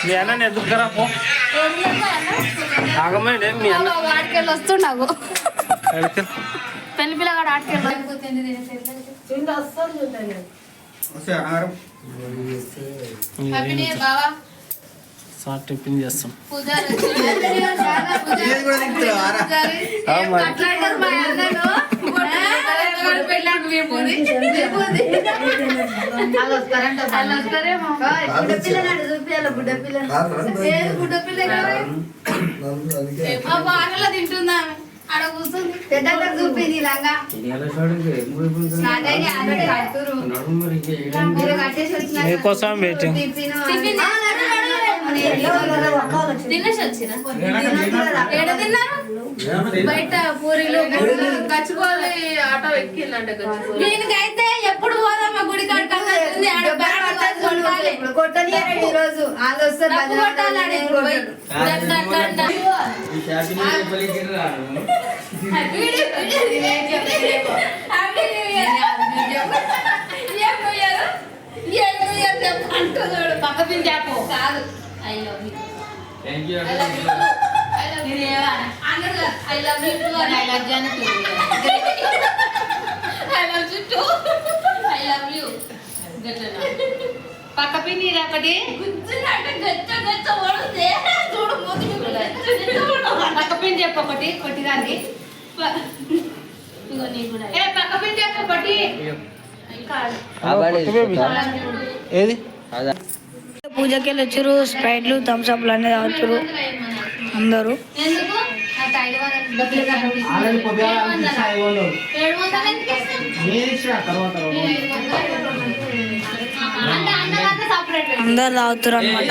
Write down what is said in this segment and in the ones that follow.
మీ అన్న ఎదుగురా పో ఆగమండి మీ అన్న వాడికెళ్ళి ఎక్కడికి? పెళ్ళి పిల్లగాడు బావా సార్ టిఫిన్ చేస్తాం పెళ్ళాడు మీకోసం వెయిటింగ్ తినేసి వచ్చిన ఏడ తిన్నారు బయట పూరీలు గుడ్లు, గచ్చిబౌలి ఆటో ఎక్కిందంట దీనికైతే ఎప్పుడు పోదామా గుడి అన్నట్టుంది. ఆడ ఇప్పుడు పోయి. దండ, దండ, దండ. Happy new year. Happy new year. ఏం న్యూ ఇయర్? ఏం న్యూ ఇయర్ చెప్పు అంటున్నాడు. పక్క పిన్ చెప్పు. కాదు. I love you. I love you. I love you. అన్నాడు కదా, I love you too అని. I love you too. I love you. పక్క పిన్ని ఒకటి. పక్క పిన్ని చెప్పు ఒకటి కొట్టిదాన్ని. ఏ పక్క పిన్ని చెప్పు ఒకటి. ఏది? పూజకి వెళ్ళి వచ్చారు స్ప్రైట్లు థమ్స్ అప్లు అన్నీ తాగుతారు. అందరూ. ఎందుకు? అందరు తాగుతారు అనమాట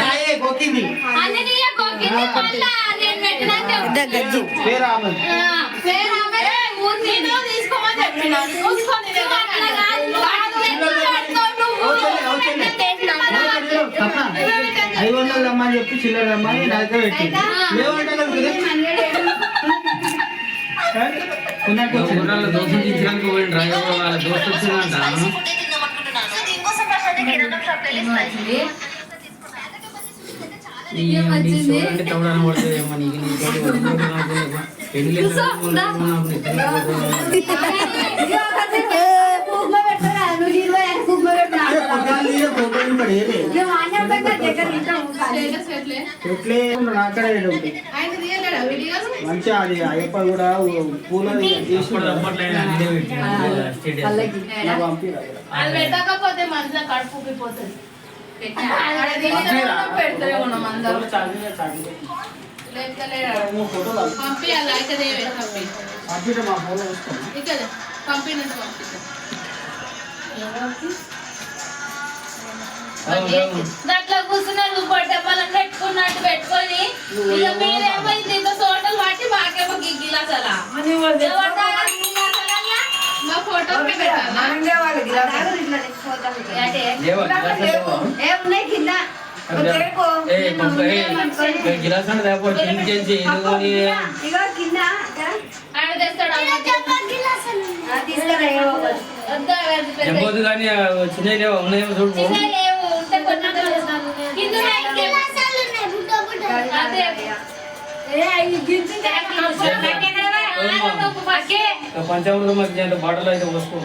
గజ్జి? ఐదు వందలు రమ్మని చెప్పి చిల్లర రమ్మని నా దగ్గర పెట్టింది ఊరాల దోశలు తీర్చడానికి పోయిన డ్రైవర్ వాళ్ళ దోశ వచ్చిందంట ఈ చూడండి తవడాన్ని పడుతుంది ఏమో నీకు నీకు పెళ్ళి ఎందుకు నాకు నిద్ర పడుతుంది. స్టేటస్ పెట్టలే. ఎట్లే నాకడే ఉంటుంది మంచిగా అది అయ్యప్ప కూడా పూల దాంట్లో కూర్చున్నారు పొట్టెప్పలను పెట్టుకున్నట్టు పెట్టుకొని ఇక మీరేమో ఇంత సోటలు పట్టి మాకేమో గిగ్గిలు అసలు. మా ఫోటో గిలాస్ లేవా? ఏ, పంప, ఏ, ఏ, పంచామృతం మధ్య అంటే బాటలు అయితే పోసుకో.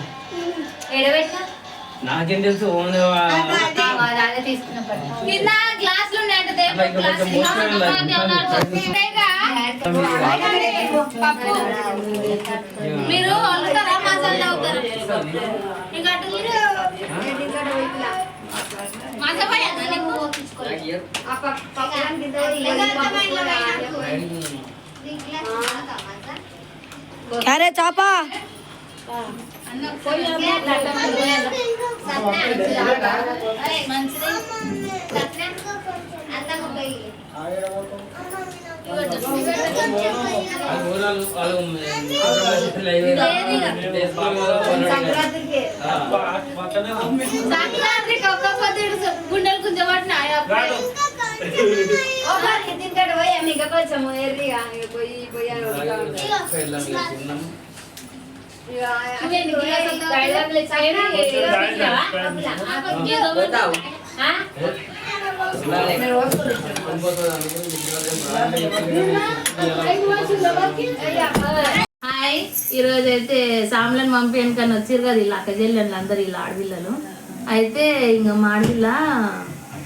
నాకేం తెలుసు. మీరు వండుతారా మసాలా క్యారే చాపా ఊరాలు వాళ్ళు ఆంధ్రప్రదేశ్లో ఐదు సంక్రాంతికి ఒక్క పొద్దుడు గుండెలు గుంజబట్టిన. కొంచెం ఎర్రిగా ఇక పోయి పోయి అని ఉడతా ఉంటుంది. ఇక అన్ని హాయ్. ఈరోజు అయితే సామ్లను పంపించడానికి వచ్చారు కదా ఇలా అక్క చెల్లెళ్ళు అందరు ఇలా ఆడపిల్లలు. అయితే ఇంకా మాడపిల్ల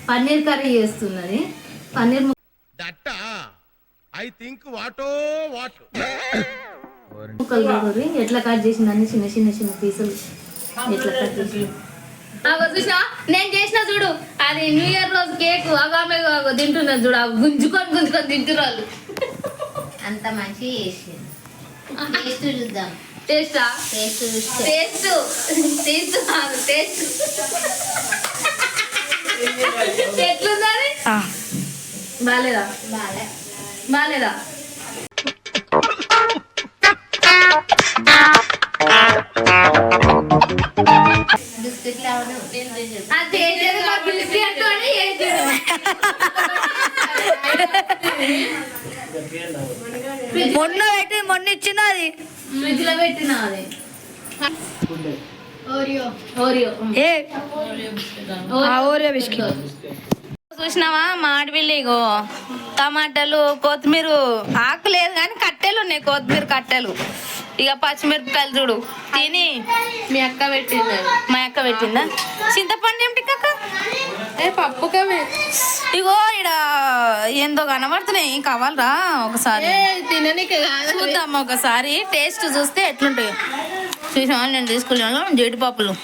పన్నీర్ కర్రీ చేస్తున్నది. పన్నీర్ ము- ఐ థింక్ వాటో వాట్? ముక్కలు ఎట్లా కట్ చేసిందని చిన్న చిన్న చిన్న పీసులు. ఎట్లా కట్ చేసి చూసా నేను చేసిన చూడు. అది న్యూ ఇయర్ రోజు కేక్ అగామె తింటున్నది చూడు. అవి గుంజుకొని గుంజుకొని తింటున్నారు అంత మంచి టేస్ట్ చూద్దాం. టేస్టా టేస్ట్ టేస్ట్ టేస్ట్ కాదు టేస్ట్ ఎట్లుందని ఆ, బాలేదా? బాగా అది చేసేది మా బిస్కెట్ అని చేసేది మొన్న పెట్టి మొన్న ఇచ్చింది అది? ఫ్రిడ్జ్లో పెట్టిన అది. ఓరియో. ఓరియో. ఏ? ఆ ఓరియో బిస్కెట్. చూసినావా? మాడిపిల్లి ఇగో టమాటాలు కొత్తిమీర ఆకు లేదు కానీ కట్టెలు ఉన్నాయి కొత్తిమీర కట్టెలు. ఇక పచ్చిమిరపకాయలు చూడు. తిని. మీ అక్క పెట్టింది. మా అక్క పెట్టిందా? చింతపండు ఏమిటి కక్క ఏ పప్పుగా ఇగో ఇడ ఏందో కనబడుతున్నాయి. కావాలరా ఒకసారి? తిననీకి చూద్దాం ఒకసారి? టేస్ట్ చూస్తే ఎట్లుంటాయి. చూసావా నేను తీసుకున్నాను జీడిపప్పులు.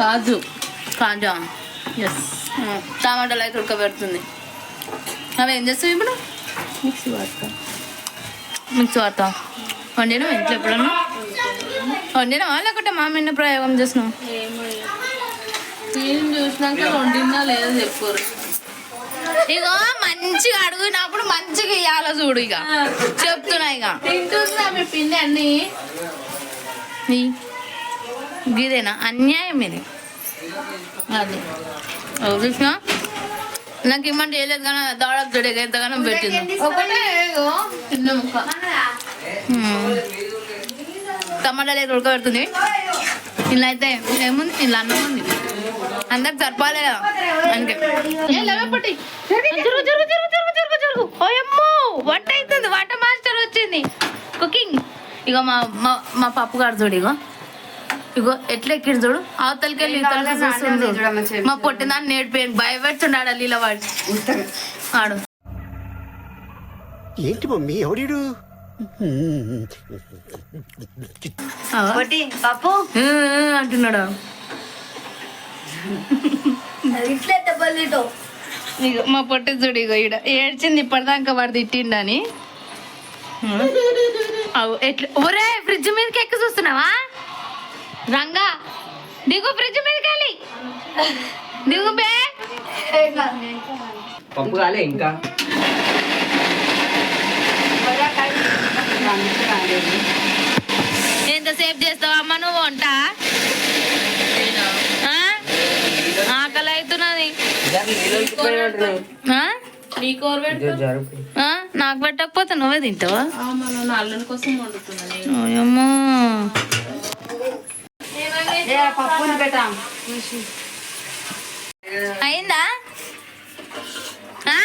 కాజు. కాజా? ఎస్ టమాటాలు అయితే ఉడకబెడుతుంది అవి ఏం చేస్తావు ఇప్పుడు? మిక్సీ వాడతా. మిక్సీ వాడతా వండినా ఇంట్లో ఎప్పుడన్నా? వండినా లేకుంటే మా మిన్న ప్రయోగం చేసినావు? నేను చూసినాక వండిందా లేదా చెప్పుకోరు ఇగో మంచిగా అడుగునప్పుడు మంచిగా ఇవ్వాల చూడు ఇక చెప్తున్నా ఇక తింటుందా మీ పిండి అన్ని? ఈ ఇదేనా అన్యాయం ఇది. అది. నాకు ఇమ్మంటే వేయలేదు కానీ దాడకు చూడక ఎంతగానో పెట్టింది ఒకటే చిన్న ముక్క. టమాటా లేదు ఉడకబెడుతుంది. ఇలా అయితే ఏముంది? ఇలా అన్నం ఉంది. అందరికి సరిపోలే అందుకే ఓయమ్మో వంట అవుతుంది. వంట మాస్టర్ వచ్చింది. కుకింగ్. ఇగో మా మా పప్పు గారు చూడు ఇగో. ఇగో ఎట్లా ఎక్కిడు చూడు? అవతలకి వెళ్ళి ఇవతలకి చూస్తుంది. మా పొట్టిదాన్ని నేడిపోయాను భయపెడుతున్నాడు లీల వాడు ఆడు. ఏంటి మమ్మీ? పప్పు అంటున్నాడు? ఇగో మా పొట్టి చూడు ఇగో ఈడ. ఏడ్చింది ఇప్పటిదాకా వాడు తిట్టిండని. అవు ఎట్లా? ఒరే ఫ్రిడ్జ్ మీదకి ఎక్కి చూస్తున్నావా? రంగా దిగు ఫ్రిడ్జ్ మీదకి వెళ్ళి దిగు బే. పప్పు కాలే ఇంకా. ఎంతసేపు చేస్తావా అమ్మ నువ్వు వంట? ఆ? ఆకలి అవుతున్నది ఆ? ఆ? నాకు పెట్టకపోతే నువ్వే తింటావా? మన అల్లుని కోసం వండుతున్నా నేను. ఓయమ్మో పప్పుని పెట్టాం. అయిందా? ఆ?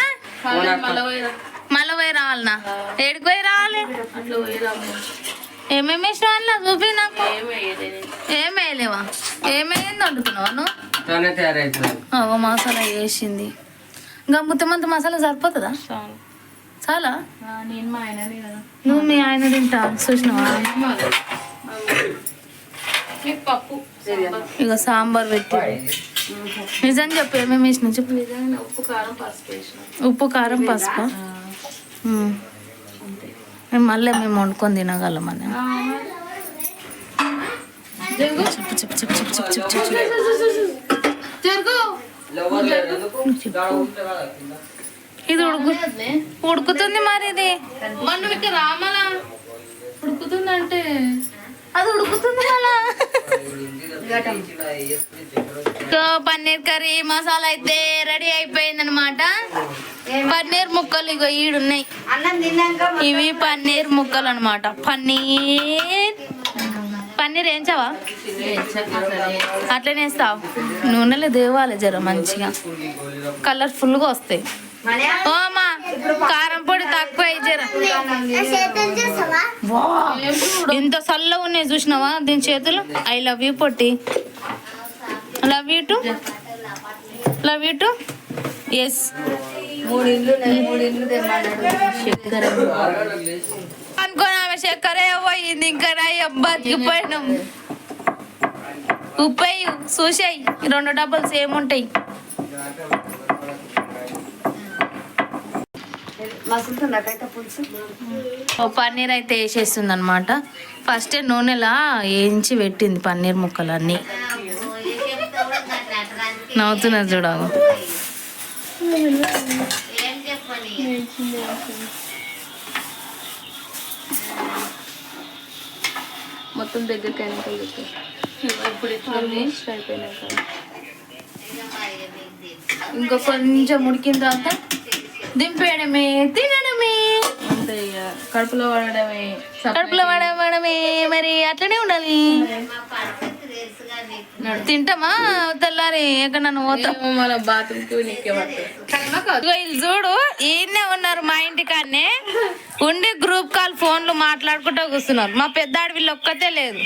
మళ్ళీ పోయి రావాలనా? ఏడికి పోయి రావాలి? ఏమేమి వేసినావు అట్లా చూపి నాకు. వేయలేవా? ఏమేంది వండుకున్నావా నువ్వు? మసాలా వేసింది. ఇంకా ముత్తమంత మసాలా సరిపోతుందా? చాలా. నువ్వు మీ ఆయన తింటా. చూసినావా? ఇక సాంబార్. పెట్టి నిజం చెప్పు ఏమేమి వేసినా చెప్పు. ఉప్పు కారం పసుపు మళ్ళీ మేము వండుకొని తినగలం అని చెప్పు చెప్పు చెప్పు చెప్పు చెప్పు చెప్పు చెప్పు. ఇది ఉడుకు ఉడుకుతుంది మరి ఇది. మనం ఇక్కడ రామలా ఉడుకుతుందంటే అది ఉడుకుతుంది మళ్ళా. సో పన్నీర్ కర్రీ మసాలా అయితే రెడీ అయిపోయింది అనమాట పన్నీర్ ముక్కలు ఇగో ఈడున్నాయి. ఇవి పన్నీర్ ముక్కలు అనమాట పన్నీర్. పన్నీర్ ఏంచావా అట్లనే వేస్తావు? నూనెలో దేవాలి జర మంచిగా. కలర్ఫుల్గా వస్తాయి. ఓ అమ్మా కారం తక్కువ ఇంత చల్లగా ఉన్నాయి చూసినావా? దీని చేతులు? I love you Potti. Love you too? Love you too? Yes మూడు ఇల్లు ఉన్నాయి, మూడు ఇల్లు తెమ్మన్నాడు అనుకోని ఆమె చక్కెర పోయింది? ఇంకా రాయి బతికిపోయినాం. ఉప్పేయి చూసాయి. రెండు డబ్బులు సేమ్ ఉంటాయి పన్నీర్ అయితే వేసేస్తుంది అనమాట ఫస్ట్ నూనెలా వేయించి పెట్టింది పన్నీర్ ముక్కలన్నీ. నవ్వుతున్నా చూడగా మొత్తం దగ్గరికి అయినాక ఇప్పుడు ఇంకా కొంచెం ఉడికిన తర్వాత దింపేయడమే తినడమే. కడుపులో పడడమే కడుపులో పడమే మరి అట్లనే ఉండాలి. తింటామా? తెల్లారి పడుతుంది ఇగో వీళ్ళు చూడు ఈయనే ఉన్నారు మా ఇంటికాడనే ఉండి గ్రూప్ కాల్ ఫోన్లు మాట్లాడుకుంటూ కూర్చున్నారు. మా పెద్దాడు వీళ్ళు ఒక్కతే లేదు.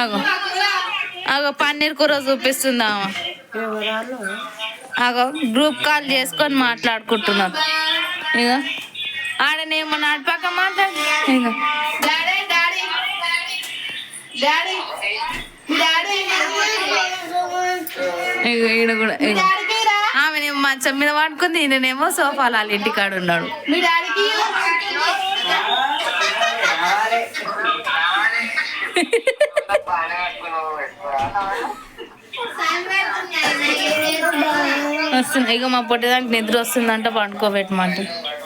ఆగో ఆగో పన్నీర్ కూర చూపిస్తుంది ఆమె ఆగో గ్రూప్ కాల్ చేసుకొని మాట్లాడుకుంటున్నారు ఇక ఆడనేమో నడిపాక మాట్లాడు. ఇక డాడీ డాడీ. డాడీ. డాడీ ఇక ఈడ కూడా ఇక డాడీకి రా ఆమెనేమో మంచం మీద పడుకుంది ఈయననేమో సోఫాలో వాళ్ళ ఇంటికాడ ఉన్నాడు. మీ డాడీకి? వస్తుంది. ఇక మా పొట్టేదానికి నిద్ర వస్తుందంట పండుకోబెట్టమంట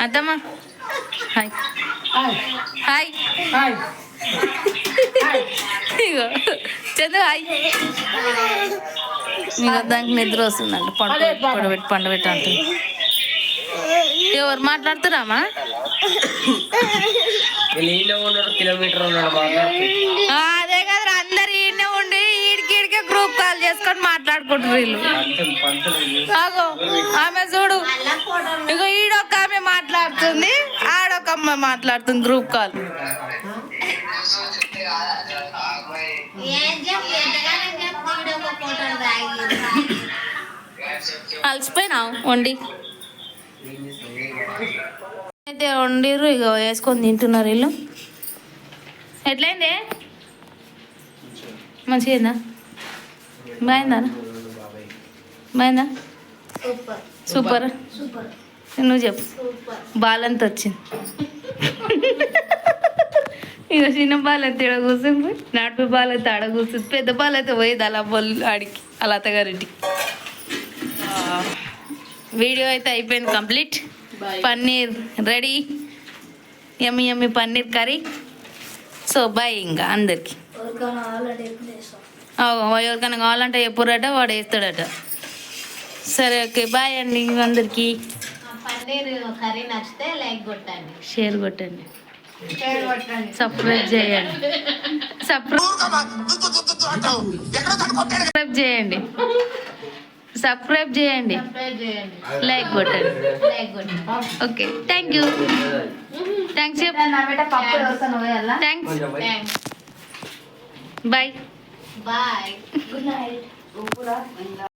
అత్తమ్మా హాయ్. హాయ్. ఇగో చందు హాయ్. ఇక దానికి నిద్ర వస్తుందంట పండుకో పండబెట్టి పండబెట్టి అంటుంది ఎవరు మాట్లాడుతున్నామా అదే చేసుకొని మాట్లాడుకుంటారు వీళ్ళు. ఆమె చూడు. ఇగో ఈడొక్క ఆమె మాట్లాడుతుంది ఆడొక అమ్మాయి మాట్లాడుతుంది గ్రూప్ కాల్ అలసిపోయినావు వండి. అయితే వండిర్రు ఇక వేసుకొని తింటున్నారు వీళ్ళు. ఎట్లయింది? మంచిగా బాగుందా బాగుందా సూపర్ నువ్వు చెప్పు బాలంత వచ్చింది ఇక చిన్న బాలైతే ఇక్కడ కూర్చుంది నడిపి బాలైతే ఆడ కూర్చుంది పెద్ద బాలైతే పోయేది అలా బొల్లు ఆడికి అలా అత్తగారింటికి వీడియో అయితే అయిపోయింది complete paneer ready yummy yummy paneer curry so bye ఇంకా అందరికి ఎవరికైనా కావాలంటే ఎప్పుడట వాడు వేస్తాడట. సరే ఓకే బాయ్ అండి అందరికి. పన్నీర్ కర్రీ నచ్చితే లైక్ కొట్టండి. షేర్ కొట్టండి. సబ్స్క్రైబ్ చేయండి. సబ్స్క్రైబ్ చేయండి. సబ్స్క్రైబ్ చేయండి. లైక్ కొట్టండి. Okay thank you. Thanks. Thanks. Bye. Bye good night